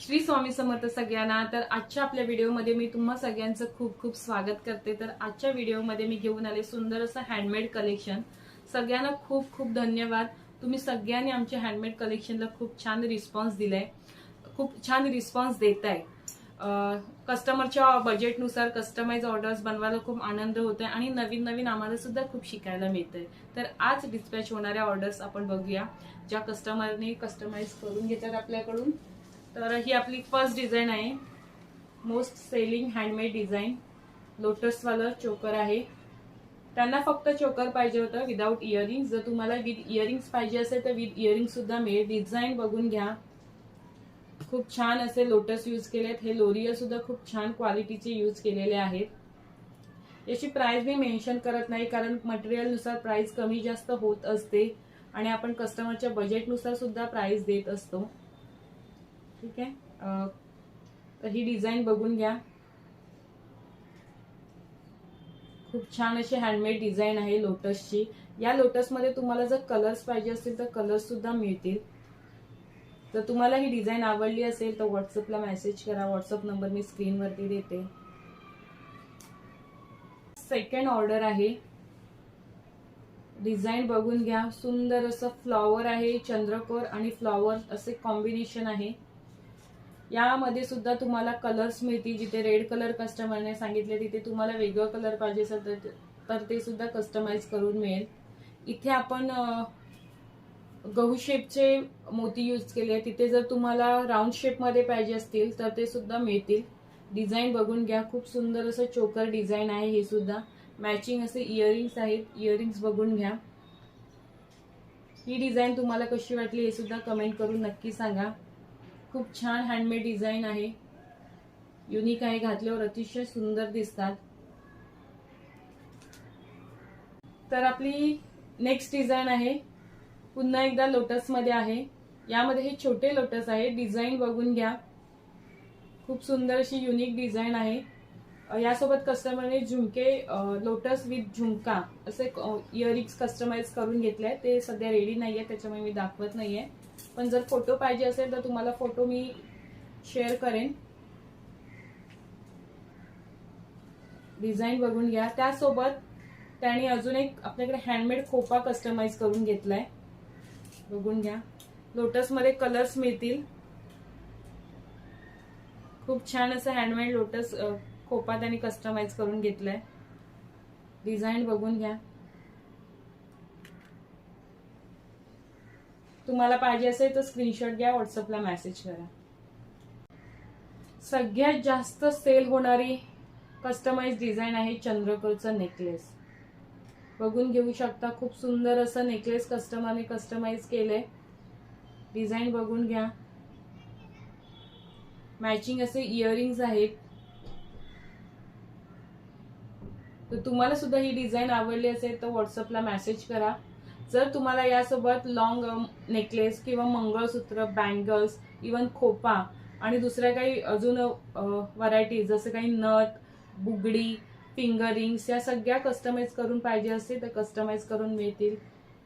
श्री स्वामी समर्थ सगळ्यांना. तर आजच्या आपल्या व्हिडिओमध्ये मी तुम्हा सगळ्यांचं खूप खूप स्वागत करते. तर आजच्या व्हिडिओमध्ये मी घेऊन आले सुंदर असं हँडमेड कलेक्शन सगळ्यांना खूप खूप धन्यवाद. तुम्ही सगळ्यांनी आमच्या हँडमेड कलेक्शनला खूप छान रिस्पॉन्स दिलाय. खूप छान रिस्पॉन्स देत आहे कस्टमरच्या बजेटनुसार कस्टमाइज ऑर्डर्स बनवायला खूप आनंद होतोय आणि नवीन नवीन आम्हाला सुद्धा खूप शिकायला मिळतंय. तर आज डिस्पॅच होणाऱ्या ऑर्डर्स आपण बघूया. ज्या कस्टमरने कस्टमाइज करून घेतात आपल्याकडून. तर ही आपली फर्स्ट डिझाईन आहे. मोस्ट सेलिंग हँडमेड डिझाईन लोटसवालं चोकर आहे. त्यांना फक्त चोकर पाहिजे होतं विदाऊट इयरिंग्स जर तुम्हाला विथ इयरिंग्स पाहिजे असेल तर विथ इयरिंग सुद्धा मिळेल. डिझाईन बघून घ्या. खूप छान असे लोटस यूज केलेत. हे लोरियल सुद्धा खूप छान क्वालिटीचे यूज केलेले आहेत. याची प्राइस मी मेन्शन करत नाही कारण मटेरियलनुसार प्राइस कमी जास्त होत असते आणि आपण कस्टमरच्या बजेटनुसार सुद्धा प्राइस देत असतो. ठीक आहे. तर ही डिझाईन बघून घ्या. खूप छान अशी हँडमेड डिझाईन आहे लोटसची या लोटसमध्ये तुम्हाला जर कलर्स पाहिजे असतील तर कलर्स सुद्धा मिळतील. तर तुम्हाला ही डिझाईन आवडली असेल तर व्हॉट्सअपला मेसेज करा. व्हॉट्सअप नंबर मी स्क्रीनवरती देते. सेकंड ऑर्डर आहे. डिझाईन बघून घ्या. सुंदर असं फ्लॉवर आहे चंद्रकोर आणि फ्लॉवर असे कॉम्बिनेशन आहे. यामध्ये सुद्धा तुम्हाला कलर्स मिळतील. जिथे रेड कलर कस्टमरने सांगितले तिथे तुम्हाला वेगळं कलर पाहिजे असेल तर ते सुद्धा कस्टमाइज करून मिळेल. इथे आपण गहू शेपचे मोती यूज केले आहे तिथे जर तुम्हाला राऊंड शेपमध्ये पाहिजे असतील तर ते सुद्धा मिळतील. डिझाईन बघून घ्या. खूप सुंदर असं चोकर डिझाईन आहे हे सुद्धा. मॅचिंग असे इयरिंग्स आहेत. इयरिंग्स बघून घ्या. ही डिझाईन तुम्हाला कशी वाटली हे सुद्धा कमेंट करून नक्की सांगा. खूप छान हँडमेड डिझाईन आहे. युनिक आहे घातल्यावर अतिशय सुंदर दिसतात. तर आपली नेक्स्ट डिझाईन आहे. पुन्हा एकदा लोटसमध्ये आहे. यामध्ये हे छोटे लोटस आहे. डिझाईन बघून घ्या. खूप सुंदर अशी युनिक डिझाईन आहे. यासोबत कस्टमरने झुमके लोटस विथ झुमका असे इयरिंग्स कस्टमाइज करून घेतले ते सध्या रेडी नाही आहे त्याच्यामुळे मी दाखवत नाही आहे पण जर फोटो पाहिजे असेल तर तुम्हाला फोटो मी शेअर करेन. डिझाईन बघून घ्या. त्यासोबत त्याने अजून एक आपल्याकडे हँडमेड खोपा कस्टमाइज करून घेतलाय. बघून घ्या. लोटसमध्ये कलर्स मिळतील. खूप छान असं हँडमेड लोटस खोपा त्यांनी कस्टमाइज करून घेतलाय. डिझाईन बघून घ्या. तुम्हाला पाहिजे असेल तर स्क्रीनशॉट घ्या व्हॉट्सअपला मेसेज करा. सगळ्यात जास्त सेल होणारी कस्टमाइज डिझाईन आहे चंद्रकोरचा नेकलेस बघून घेऊ शकता खूप सुंदर असं नेकलेस कस्टमरने कस्टमाइज केलंय. डिझाईन बघून घ्या. मॅचिंग असे इयरिंग्स आहेत. तर तुम्हाला सुद्धा ही डिझाईन आवडली असेल तर व्हॉट्सअपला मेसेज करा. जर तुम्हाला यासोबत लॉंग नेकलेस किंवा मंगळसूत्र बँगल्स इवन खोपा आणि दुसऱ्या काही अजून व्हरायटी जसं काही नथ बुगडी फिंगरिंग्स या सगळ्या कस्टमाइज करून पाहिजे असेल तर कस्टमाइज करून मिळतील.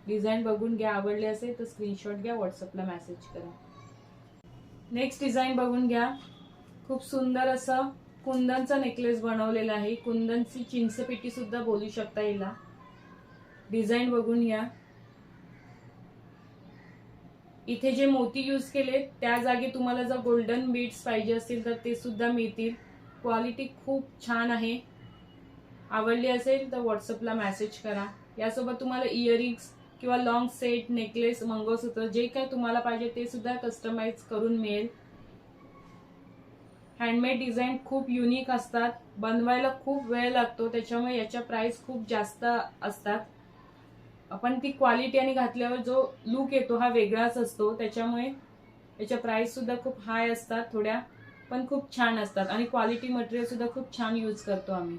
डिझाईन बघून घ्या आवडले असेल तर स्क्रीनशॉट घ्या व्हॉट्सअपला मेसेज करा. नेक्स्ट डिझाईन बघून घ्या. खूप सुंदर असं कुंदनचा नेकलेस बनवलेला आहे. कुंदनची चिंचपेटी सुद्धा बोलू शकता हिला. डिझाईन बघून घ्या इथे जे मोती यूज केले त्या जागी तुम्हाला जर गोल्डन बीड्स पाहिजे असतील तर ते सुद्धा मिळतील. क्वालिटी खूप छान आहे. आवडली असेल तर व्हॉट्सअपला मेसेज करा. यासोबत तुम्हाला इयरिंग्स किंवा लॉंग सेट नेकलेस मंगळसूत्र जे काही तुम्हाला पाहिजे ते सुद्धा कस्टमाइज करून मिळेल. हँडमेड डिझाईन खूप युनिक असतात. बनवायला खूप वेळ लागतो. त्याच्यामुळे याच्या प्राइस खूप जास्त असतात. पण ती क्वालिटी आणि घातल्यावर जो लुक येतो हा वेगळाच असतो. त्याच्यामुळे याच्या प्राइस सुद्धा खूप हाय असतात थोड्या पण खूप छान असतात. आणि क्वालिटी मटेरियल सुद्धा खूप छान यूज करतो आम्ही.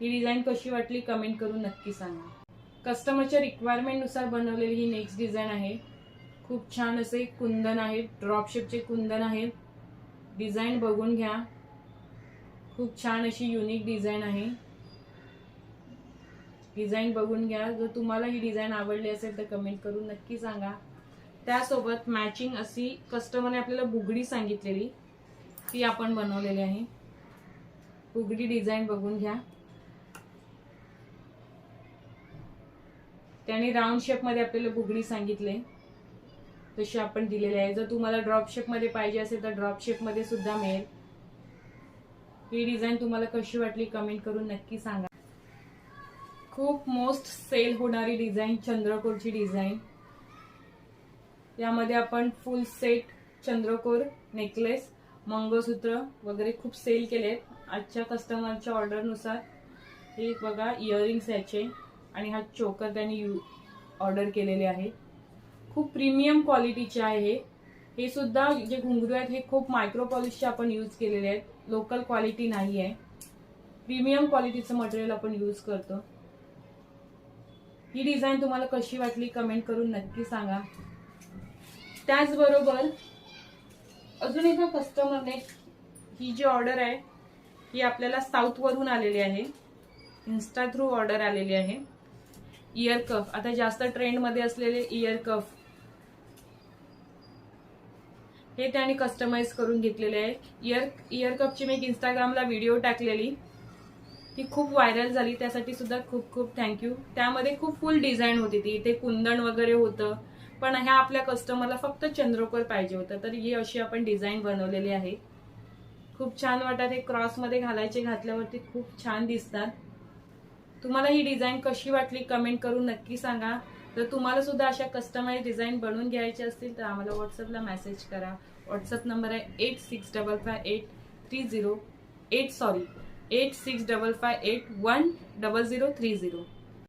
ही डिझाईन कशी वाटली कमेंट करून नक्की सांगा. कस्टमरच्या रिक्वायरमेंटनुसार बनवलेली ही नेक्स्ट डिझाईन आहे. खूप छान असे कुंदन आहे ड्रॉप शेपचे कुंदन आहेत. डिझाईन बघून घ्या. खूप छान अशी युनिक डिझाईन आहे. डिझाईन बघून घ्या. जर तुम्हाला ही डिझाईन आवडली असेल तर कमेंट करून नक्की सांगा. त्यासोबत मॅचिंग अशी कस्टमरने आपल्याला बुगडी सांगितलेली ती आपण बनवलेली आहे. बुगडी डिझाईन बघून घ्या. त्याने राऊंड शेपमध्ये आपल्याला बुगडी सांगितले. तशी आपण दिलेली आहे. जर तुम्हाला ड्रॉप शेपमध्ये पाहिजे असेल तर ड्रॉप शेपमध्ये सुद्धा मिळेल. ही डिझाईन तुम्हाला कशी वाटली कमेंट करून नक्की सांगा. खूप मोस्ट सेल होणारी डिझाईन चंद्रकोरची डिझाईन. यामध्ये आपण फुल सेट चंद्रकोर नेकलेस मंगळसूत्र वगैरे खूप सेल केलेत. आजच्या कस्टमरच्या ऑर्डरनुसार हे बघा इयरिंग्स याचे आणि हा चोकर त्यांनी ऑर्डर केलेले आहे. खूप प्रीमियम क्वालिटीचे आहे हे. हे सुद्धा जे घुंगरू आहेत हे खूप मायक्रो पॉलिशचे आपण यूज केलेले आहेत. लोकल क्वालिटी नाही आहे. प्रीमियम क्वालिटीचं मटेरियल आपण यूज करतो. ही डिझाईन तुम्हाला कशी वाटली कमेंट करून नक्की सांगा. त्याचबरोबर अजून एका कस्टमरने ही जी ऑर्डर आहे ही आपल्याला साऊथवरून आलेली आहे. इन्स्टा थ्रू ऑर्डर आलेली आहे. इयर कफ आता जास्त ट्रेंडमध्ये असलेले इयर कफ हे त्याने कस्टमाइज करून घेतलेले आहे. इयर इयर कपची मी एक इंस्टाग्रामला व्हिडिओ टाकलेली. ती खूप व्हायरल झाली. त्यासाठी सुद्धा खूप खूप थँक्यू त्यामध्ये खूप फुल डिझाईन होती ती. इथे कुंदण वगैरे होतं. पण ह्या आपल्या कस्टमरला फक्त चंद्रकोर पाहिजे होतं. तर ही अशी आपण डिझाईन बनवलेली आहे. खूप छान वाटतात हे क्रॉसमध्ये घालायचे घातल्यावरती खूप छान दिसतात. तुम्हाला ही डिझाईन कशी वाटली कमेंट करून नक्की सांगा. जर तुम्हाला सुद्धा अशा कस्टमाइज डिझाईन बनवून घ्यायची असतील तर आम्हाला व्हॉट्सअपला मेसेज करा. व्हॉट्सअप नंबर आहे eight six double five eight three zero eight sorry eight six double five eight one double zero three zero.